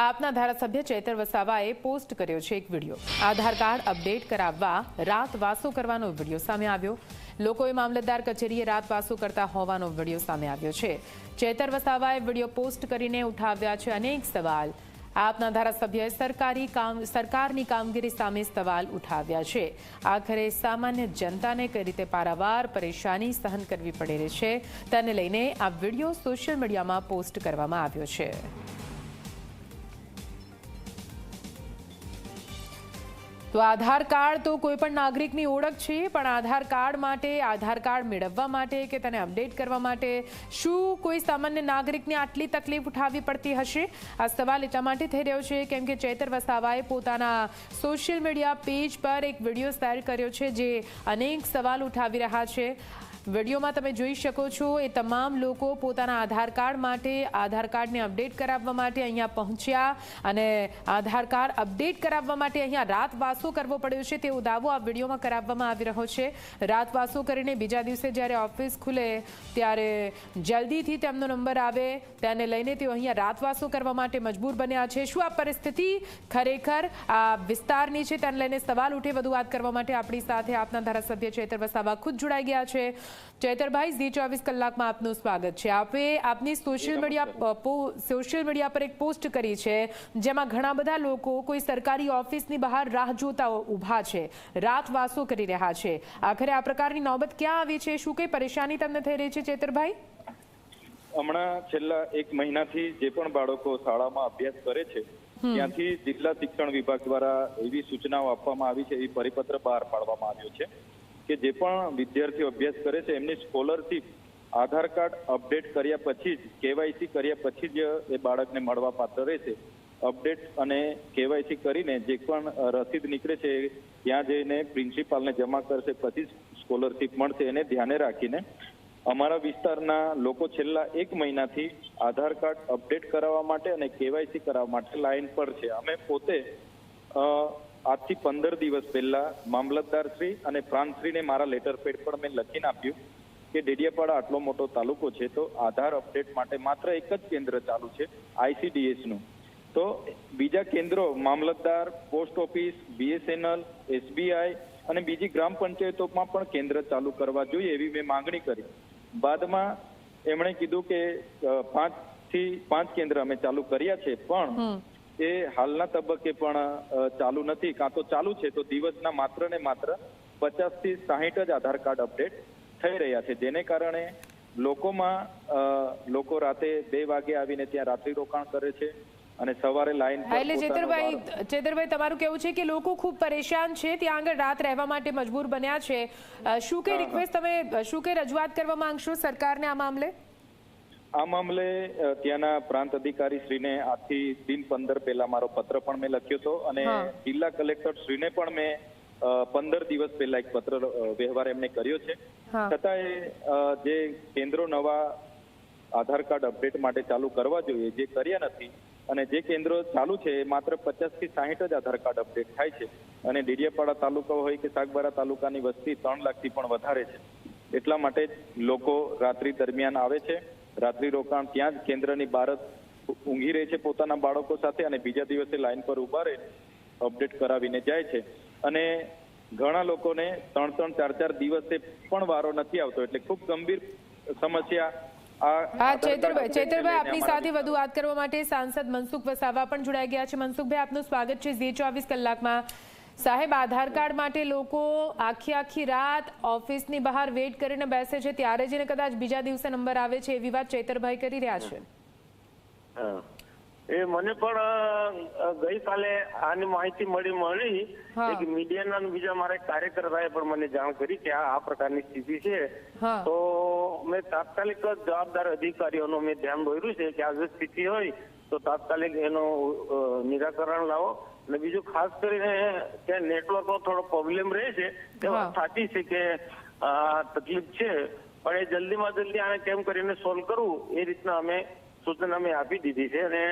આપના ધારાસભ્ય ચેતર વસાવાએ પોસ્ટ કર્યો છે એક વીડિયો. આધાર કાર્ડ અપડેટ કરાવવા રાત વાસો કરવાનો વીડિયો સામે આવ્યો. લોકોએ મામલતદાર કચેરીએ રાત વાસો કરતા હોવાનો વીડિયો સામે આવ્યો છે. ચેતર વસાવાએ વીડિયો પોસ્ટ કરીને ઉઠાવ્યા છે અનેક સવાલ. આપના ધારાસભ્યએ સરકારી કામ, સરકારની કામગીરી સામે સવાલ ઉઠાવ્યા છે. આખરે સામાન્ય જનતાને કઈ રીતે પારાવાર પરેશાની સહન કરવી પડે છે, તેને લઈને આ વીડિયો સોશિયલ મીડિયામાં પોસ્ટ કરવામાં આવ્યો છે. તો આધાર કાર્ડ તો કોઈ પણ નાગરિકની ઓળખ છે, પણ આધાર કાર્ડ માટે, આધાર કાર્ડ મેળવવા માટે કે તેને અપડેટ કરવા માટે શું કોઈ સામાન્ય નાગરિકને આટલી તકલીફ ઉઠાવવી પડતી હશે? આ સવાલ એટલા માટે થઈ રહ્યો છે કેમ કે ચેતર વસાવાએ પોતાના સોશિયલ મીડિયા પેજ પર એક વીડિયો શેર કર્યો છે જે અનેક સવાલ ઉઠાવી રહ્યા છે. વિડીયોમાં તમે જોઈ શકો છો, એ તમામ લોકો પોતાના આધાર કાર્ડ માટે, આધાર કાર્ડને અપડેટ કરાવવા માટે અહીંયા પહોંચ્યા અને આધાર કાર્ડ અપડેટ કરાવવા માટે અહીંયા રાતવાસો કરવો પડ્યો છે તેવો દાવો આ વિડીયોમાં કરાવવામાં આવી રહ્યો છે. રાતવાસો કરીને બીજા દિવસે જ્યારે ઓફિસ ખુલે ત્યારે જલ્દીથી તેમનો નંબર આવે. તેને લઈને તેઓ અહીંયા રાતવાસો કરવા માટે મજબૂર બન્યા છે. શું આ પરિસ્થિતિ ખરેખર આ વિસ્તારની છે? તેને લઈને સવાલ ઉઠે વધુ વાત કરવા માટે આપણી સાથે આપના ધારાસભ્ય ચેતર વસાવા ખુદ જોડાઈ ગયા છે. ચૈતરભાઈ ઝી ચોવીસ કલાકમાં આપનું સ્વાગત છે. આપે આપની સોશિયલ મીડિયા સોશિયલ મીડિયા પર એક પોસ્ટ કરી છે જેમાં ઘણા બધા લોકો કોઈ સરકારી ઓફિસની બહાર રાહ જોતા ઊભા છે. રાતવાસો કરી રહ્યા છે. આખરે આ પ્રકારની નોબત ક્યાં આવી છે? શું કઈ પરેશાની તમને થઈ રહી છે ચેતરભાઈ? હમણાં છેલ્લા એક મહિનાથી જે પણ બાળકો શાળામાં અભ્યાસ કરે છે ત્યાંથી જિલ્લા શિક્ષણ વિભાગ દ્વારા એવી સૂચનાઓ આપવામાં આવી છે એવી પરિપત્ર બહાર પાડવામાં આવ્યો છે કે જે પણ વિદ્યાર્થીઓ અભ્યાસ કરે છે એમની સ્કોલરશીપ આધાર કાર્ડ અપડેટ કર્યા પછી જ કેવાયસી કર્યા પછી જ એ બાળકને મળવા પાત્ર રહેશે. અપડેટ અને કેવાયસી કરીને જે પણ રસીદ નીકળે છે, ત્યાં જઈને પ્રિન્સિપાલને જમા કરશે, પછી સ્કોલરશીપ મળશે. એને ધ્યાને રાખીને અમારા વિસ્તારના લોકો છેલ્લા એક મહિનાથી આધાર કાર્ડ અપડેટ કરાવવા માટે અને કેવાયસી કરાવવા માટે લાઈન પર છે. અમે પોતે આજથી પંદર દિવસ પહેલા મામલતદાર શ્રી અને પ્રાંતશ્રીને મારા લેટર પેડ પર મેં લખીને આપ્યું કે ડેડિયાપાડા આટલો મોટો તાલુકો છે, તો આધાર અપડેટ માટે માત્ર એક જ કેન્દ્ર ચાલુ છે આઈસીડીએસનું તો બીજા કેન્દ્રો મામલતદાર પોસ્ટ ઓફિસ બીએસએનએલ એસબીઆઈ અને બીજી ગ્રામ પંચાયતોમાં પણ કેન્દ્ર ચાલુ કરવા જોઈએ એવી મેં માંગણી કરી. બાદમાં એમણે કીધું કે પાંચથી પાંચ કેન્દ્ર અમે ચાલુ કર્યા છે પણ એ હાલના તબક્કે પણ ચાલુ નથી. કાં તો ચાલુ છે તો દિવસના માત્ર ને માત્ર પચાસથી સાહીઠ જ આધાર કાર્ડ અપડેટ થઈ રહ્યા છે. જેને કારણે લોકોમાં લોકો રાતે બે વાગે આવીને ત્યાં રાત્રિ રોકાણ કરે છે. અને સવારે લાઈન એટલે ચેતરભાઈ ચેતરભાઈ તમારું કેવું છે કે લોકો ખૂબ પરેશાન છે ત્યાં આગળ રાત રહેવા માટે મજબૂર બન્યા છે. શું કઈ રિક્વેસ્ટ તમે શું કઈ રજૂઆત કરવા માંગશો સરકારને આ મામલે? આ મામલે ત્યાંના પ્રાંત અધિકારી શ્રીને આજથી દિન પંદર પહેલા મારો પત્ર પણ મેં લખ્યો હતો અને જિલ્લા કલેક્ટર શ્રીને પણ મેં પંદર દિવસ પહેલા એક પત્ર વ્યવહાર એમને કર્યો છે. છતાંય જે કેન્દ્રો નવા આધાર કાર્ડ અપડેટ માટે ચાલુ કરવા જોઈએ જે કર્યા નથી અને જે કેન્દ્રો ચાલુ છે, એ માત્ર પચાસથી સાહીઠ જ આધાર કાર્ડ અપડેટ થાય છે. અને ડેડિયાપાડા તાલુકા હોય કે સાગબારા તાલુકાની વસ્તી ત્રણ લાખથી પણ વધારે છે. એટલા માટે લોકો રાત્રિ દરમિયાન આવે છે. રાત્રિ રોકાણ ત્યાં જ કેન્દ્રની બહાર ઊંઘી રહે છે પોતાના બાળકો સાથે અને બીજા દિવસે લાઈન પર ઊભા રહે અપડેટ કરાવીને જાય છે. અને ઘણા લોકોને ત્રણ ત્રણ ચાર ચાર દિવસે પણ વારો નથી આવતો. એટલે ખૂબ ગંભીર સમસ્યા હા ચેતરભાઈ ચેતરભાઈ આપની સાથે વધુ વાત કરવા માટે સાંસદ મનસુખ વસાવા પણ જોડાઈ ગયા છે. મનસુખભાઈ આપનું સ્વાગત છે જે ચોવીસ કલાકમાં. સાહેબ આધાર કાર્ડ માટે લોકો આખી આખી રાત ઓફિસની બહાર વેઇટ કરીને બેસે છે. ત્યારે જઈને કદાચ બીજા દિવસે નંબર આવે છે એવી વાત ચેતરભાઈ કરી રહ્યા છે. એ મને પણ ગઈકાલે આની માહિતી મળી મળી. એક મીડિયાના બીજા મારા કાર્યકર પણ મને જાણ કરી કે આ પ્રકારની સ્થિતિ છે. તો મેં તાત્કાલિક જવાબદાર અધિકારીઓનો મેં ધ્યાન દોર્યું છે કે આ જો સ્થિતિ હોય તો તાત્કાલિક એનું નિરાકરણ લાવો. અને બીજું ખાસ કરીને ત્યાં નેટવર્કનો થોડો પ્રોબ્લેમ રહે છે તે વાત સાચી છે કે તકલીફ છે. પણ એ જલ્દીમાં જલ્દી આને કેમ કરીને સોલ્વ કરવું એ રીતના અમે સૂચના અમે આપી દીધી છે અને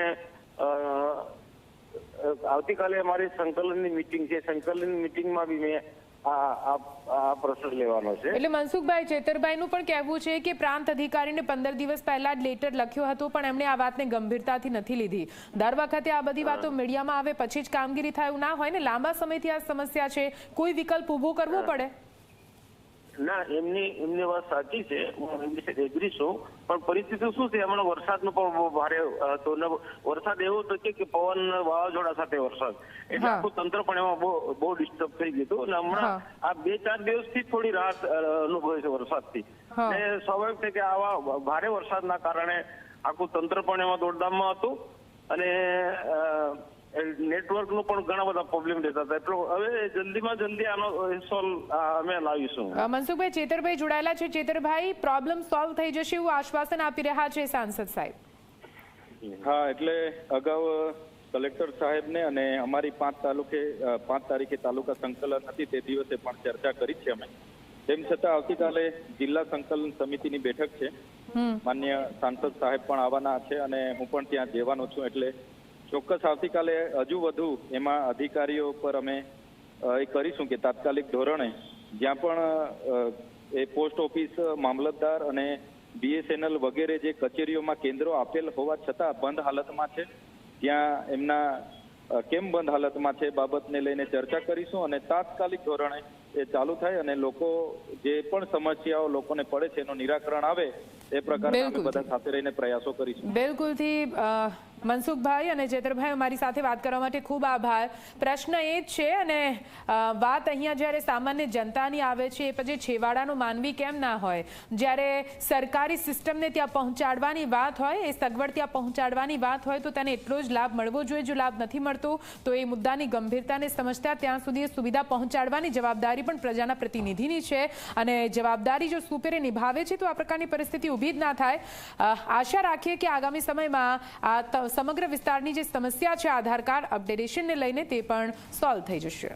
આવતીકાલે અમારી સંકલનની મિટિંગ છે. સંકલનની મિટિંગમાં બી મેં આ આ આ લેવાનો છે. એટલે મનસુખભાઈ ચેતરભાઈનું પણ કહેવું છે કે પ્રાંત અધિકારીને પંદર દિવસ પહેલા જ લેટર લખ્યો હતો પણ એમણે આ વાતને ગંભીરતાથી નથી લીધી. દર વખતે આ બધી વાતો મીડિયામાં આવે પછી જ કામગીરી થાય એવું ના હોય ને લાંબા સમયથી આ સમસ્યા છે. કોઈ વિકલ્પ ઊભો કરવો પડે? ના એમની એમની વાત સાચી છે. હું એમની સાથે એગ્રી છું. પણ પરિસ્થિતિ શું છે? હમણાં વરસાદનો પણ ભારે હતો વરસાદ એવો હતો કે પવન વાવાઝોડા સાથે વરસાદ. એટલે આખું તંત્ર પણ એમાં બહુ બહુ ડિસ્ટર્બ થઈ ગયું હતું. અને હમણાં આ બે ચાર દિવસથી થોડી રાહત અનુભવે છે વરસાદથી. અને સ્વાભાવિક છે કે આવા ભારે વરસાદના કારણે આખું તંત્ર પણ એમાં દોડધામમાં હતું. અને નેટવર્કનું પણ ઘણા બધા પ્રોબ્લેમ રહેતા હતા. એટલે હવે જલ્દીમાં જલ્દી આનો સોલ્વ અમે લાવીશું. મનસુખભાઈ ચેતરભાઈ જોડાયેલા છે. ચેતરભાઈ પ્રોબ્લેમ સોલ્વ થઈ જશે એવું આશ્વાસન આપી રહ્યા છે સાંસદ સાહેબ. હા એટલે અગાઉ કલેક્ટર સાહેબને અને અમારી પાંચ તાલુકે પાંચ તારીખે તાલુકા સંકલન હતી તે દિવસે પણ ચર્ચા કરી છે અમે. તેમ છતાં આવતીકાલે જિલ્લા સંકલન સમિતિની બેઠક છે. માન્ય સાંસદ સાહેબ પણ આવવાના છે અને હું પણ ત્યાં જવાનો છું એટલે ચોક્કસ આવતીકાલે હજુ વધુ એમાં અધિકારીઓ પર અમે એ કરીશું કે તાત્કાલિક ધોરણે જ્યાં પણ એ પોસ્ટ ઓફિસ મામલતદાર અને બીએસએનએલ વગેરે જે કચેરીઓમાં કેન્દ્રો આપેલ હોવા છતાં બંધ હાલતમાં છે. ત્યાં એમના કેમ બંધ હાલતમાં છે બાબતને લઈને ચર્ચા કરીશું અને તાત્કાલિક ધોરણે એ ચાલુ થાય અને લોકો જે પણ સમસ્યાઓ લોકોને પડે છે એનું નિરાકરણ આવે એ પ્રકારના અમે બધા સાથે રહીને પ્રયાસો કરીશું. બિલકુલથી મનસુખભાઈ અને જેતરભાઈ અમારી સાથે વાત કરવા માટે ખૂબ આભાર. પ્રશ્ન એ જ છે અને વાત અહીંયા જ્યારે સામાન્ય જનતાની આવે છે, એ પછી છેવાડાનો માનવી કેમ ના હોય? જ્યારે સરકારી સિસ્ટમને ત્યાં પહોંચાડવાની વાત હોય, એ સગવડ ત્યાં પહોંચાડવાની વાત હોય, તો તેને એટલો જ લાભ મળવો જોઈએ. જો લાભ નથી મળતો, તો એ મુદ્દાની ગંભીરતાને સમજતા ત્યાં સુધી સુવિધા પહોંચાડવાની જવાબદારી પણ પ્રજાના પ્રતિનિધિની છે. અને જવાબદારી જો સુપેરે નિભાવે છે, તો આ પ્રકારની પરિસ્થિતિ ઊભી જ ના થાય. આશા રાખીએ કે આગામી સમયમાં આ સમગ્ર વિસ્તારની જે સમસ્યા છે આધાર કાર્ડ અપડેટેશનને લઈને તે પણ સોલ્વ થઈ જશે.